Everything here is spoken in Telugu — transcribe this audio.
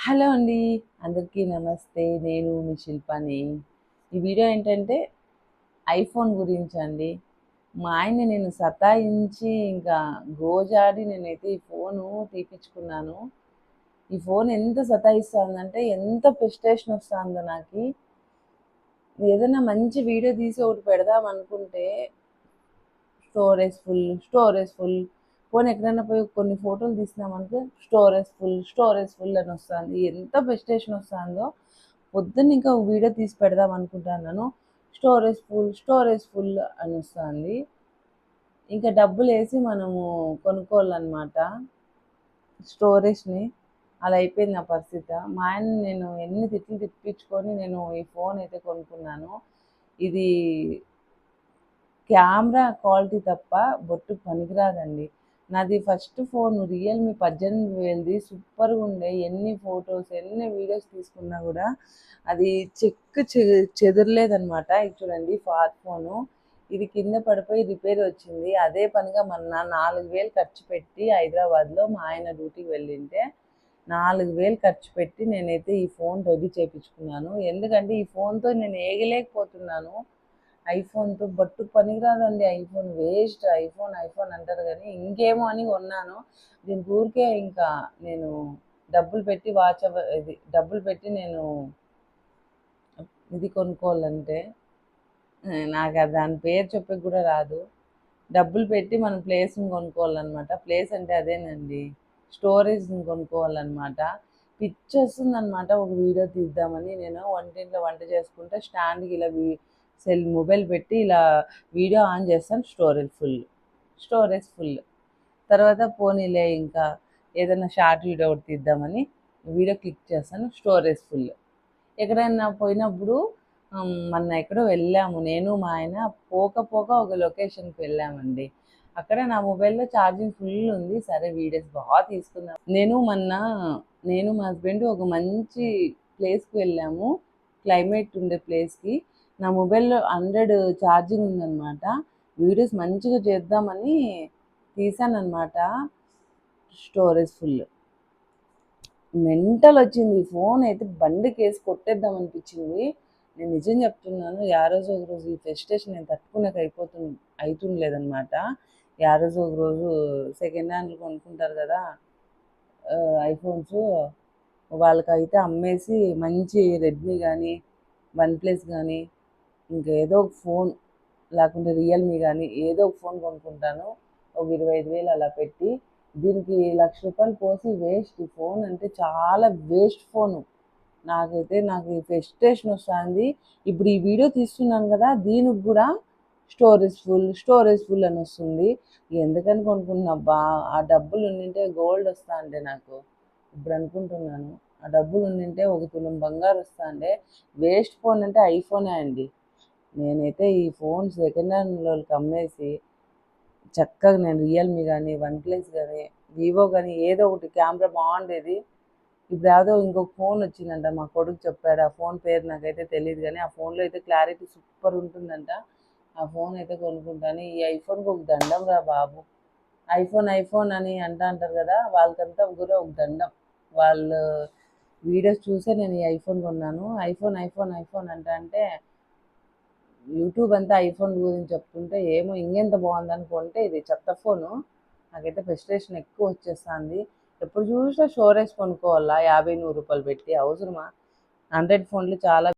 హలో అండి అందరికీ నమస్తే. నేను మీ శిల్పాని. ఈ వీడియో ఏంటంటే ఐఫోన్ గురించి అండి. మా ఆయన్ని నేను సతాయించి ఇంకా గోజాడి నేనైతే ఈ ఫోను తీపించుకున్నాను ఈ ఫోన్ ఎంత సతాయిస్తుందంటే ఎంత ప్రెస్టేషన్ వస్తుందో నాకు. ఏదైనా మంచి వీడియో తీసి ఒకటి పెడదాం అనుకుంటే స్టోరేజ్ ఫుల్ స్టోరేజ్ ఫుల్ పోనీ ఎక్కడైనా పోయి కొన్ని ఫోటోలు తీసినామనుకో స్టోరేజ్ ఫుల్ స్టోరేజ్ ఫుల్ అని వస్తుంది. ఎంత బెస్టేషన్ వస్తుందో. పొద్దున్న ఇంకా వీడియో తీసి పెడదాం అనుకుంటున్నాను. స్టోరేజ్ ఫుల్ స్టోరేజ్ ఫుల్ అని వస్తుంది. ఇంకా డబ్బులు వేసి మనము కొనుక్కోవాలన్నమాట. స్టోరేజ్ని. అలా అయిపోయింది నా పరిస్థితి. మా ఆయన నేను ఎన్ని తిట్లు తిప్పించుకొని నేను ఈ ఫోన్ అయితే కొనుక్కున్నాను. ఇది కెమెరా క్వాలిటీ తప్ప బొట్టు పనికిరాదండి. నాది ఫస్ట్ ఫోన్ రియల్మీ పద్దెనిమిది వేలది సూపర్గా ఉండే. ఎన్ని ఫొటోస్ ఎన్ని వీడియోస్ తీసుకున్నా కూడా అది చెక్ చెదరలేదనమాట ఇది చూడండి ఫార్ ఫోను. ఇది కింద పడిపోయి రిపేర్ వచ్చింది. అదే పనిగా మొన్న నాలుగు వేలు ఖర్చు పెట్టి హైదరాబాద్లో మా ఆయన డ్యూటీకి వెళ్ళింటే నాలుగు వేలు ఖర్చు పెట్టి నేనైతే ఈ ఫోన్ రెడీ చేయించుకున్నాను ఎందుకంటే ఈ ఫోన్తో నేను ఏగలేకపోతున్నాను. ఐఫోన్తో బట్టు పనికిరాదండి. IPhone waste. ఐఫోన్ ఐఫోన్ అంటారు కానీ ఇంకేమో అని కొన్నాను. దీని ఊరికే ఇంకా నేను డబ్బులు పెట్టి వాచ్ ఇది డబ్బులు పెట్టి నేను ఇది కొనుక్కోవాలంటే నాకు దాని పేరు చెప్పే కూడా రాదు. డబ్బులు పెట్టి మనం ప్లేస్ని కొనుక్కోవాలన్నమాట. ప్లేస్ అంటే అదేనండి. స్టోరేజ్ని కొనుక్కోవాలన్నమాట. పిచ్చి వస్తుందన్నమాట. ఒక వీడియో తీద్దామని నేను వంటింట్లో వంట చేసుకుంటే స్టాండ్కి ఇలా సెల్ మొబైల్ పెట్టి ఇలా వీడియో ఆన్ చేస్తాను స్టోరేజ్ ఫుల్ స్టోరేజ్ ఫుల్. తర్వాత పోనీలే ఇంకా ఏదైనా షార్ట్ వీడియో ఒకటి తీద్దామని వీడియో క్లిక్ చేస్తాను స్టోరేజ్ ఫుల్. ఎక్కడైనా పోయినప్పుడు మొన్న ఎక్కడో వెళ్ళాము. నేను మా ఆయన పోక పోక ఒక లొకేషన్కి వెళ్ళామండి. అక్కడ నా మొబైల్లో ఛార్జింగ్ ఫుల్ ఉంది. సరే వీడియోస్ బాగా తీసుకుందాం నేను మొన్న నేను మా హస్బెండ్ ఒక మంచి ప్లేస్కి వెళ్ళాము. క్లైమేట్ ఉండే ప్లేస్కి. నా మొబైల్లో హండ్రెడ్ ఛార్జింగ్ ఉందన్నమాట. వీడియోస్ మంచిగా చేద్దామని తీసానమాట స్టోరేజ్ ఫుల్. మెంటల్ వచ్చింది. ఫోన్ అయితే బండికి వేసి కొట్టేద్దాం అనిపించింది. నేను నిజం చెప్తున్నాను యా రోజు ఒక రోజు ఈ ఫెస్టేషన్ నేను తట్టుకునేకి అయిపోతు అవుతుండలేదన్నమాట యా రోజు ఒక రోజు సెకండ్ హ్యాండ్లు కొనుక్కుంటారు కదా ఐఫోన్స్. వాళ్ళకైతే అమ్మేసి మంచి రెడ్మీ కానీ వన్ ప్లస్ కానీ ఇంకా ఏదో ఒక ఫోన్ లేకుంటే రియల్మీ కానీ ఏదో ఒక ఫోన్ కొనుక్కుంటాను. ఒక ఇరవై ఐదు వేలు అలా పెట్టి దీనికి లక్ష రూపాయలు పోసి వేస్ట్ ఈ ఫోన్ అంటే చాలా వేస్ట్ ఫోను. నాకైతే నాకు ఫెస్టేషన్ వస్తుంది. ఇప్పుడు ఈ వీడియో తీస్తున్నాను కదా దీనికి కూడా స్టోరేజ్ ఫుల్ స్టోరేజ్ ఫుల్ అని వస్తుంది. ఎందుకని కొనుక్కున్నాబ్బా ఆ డబ్బులు ఉండింటే గోల్డ్ వస్తా అంటే నాకు. ఇప్పుడు అనుకుంటున్నాను ఆ డబ్బులు ఉండింటే ఒక తులం బంగారు వస్తా అంటే వేస్ట్ ఫోన్ అంటే ఐఫోనే అండి. నేనైతే ఈ ఫోన్ సెకండ్ హ్యాండ్లోకి అమ్మేసి చక్కగా నేను రియల్మీ కానీ వన్ ప్లస్ కానీ వివో కానీ ఏదో ఒకటి కెమెరా బాగుండేది. ఇప్పుడు ఏదో ఇంకొక ఫోన్ వచ్చిందంట మా కొడుకు చెప్పాడు. ఆ ఫోన్ పేరు నాకైతే తెలియదు కానీ ఆ ఫోన్లో అయితే క్లారిటీ సూపర్ ఉంటుందంట. ఆ ఫోన్ అయితే కొనుక్కుంటాను. ఈ ఐఫోన్కి ఒక దండం రా బాబు. ఐఫోన్ ఐఫోన్ అని అంటా అంటారు కదా వాళ్ళకంతా కూడా ఒక దండం. వాళ్ళు వీడియోస్ చూసే నేను ఈ ఐఫోన్ కొన్నాను. ఐఫోన్ ఐఫోన్ ఐఫోన్ అంట అంటే యూట్యూబ్ అంతా ఐఫోన్ గురించి చెప్తుంటే ఏమో ఇంకెంత బాగుంది అనుకుంటే ఇది చెత్త ఫోను. నాకైతే ఫ్రస్ట్రేషన్ ఎక్కువ వచ్చేస్తుంది. ఎప్పుడు చూసినా షోరేజ్ కొనుక్కోవాలా? యాభై నూరు రూపాయలు పెట్టి. అవసరమా? హండ్రెడ్ ఫోన్లు చాలా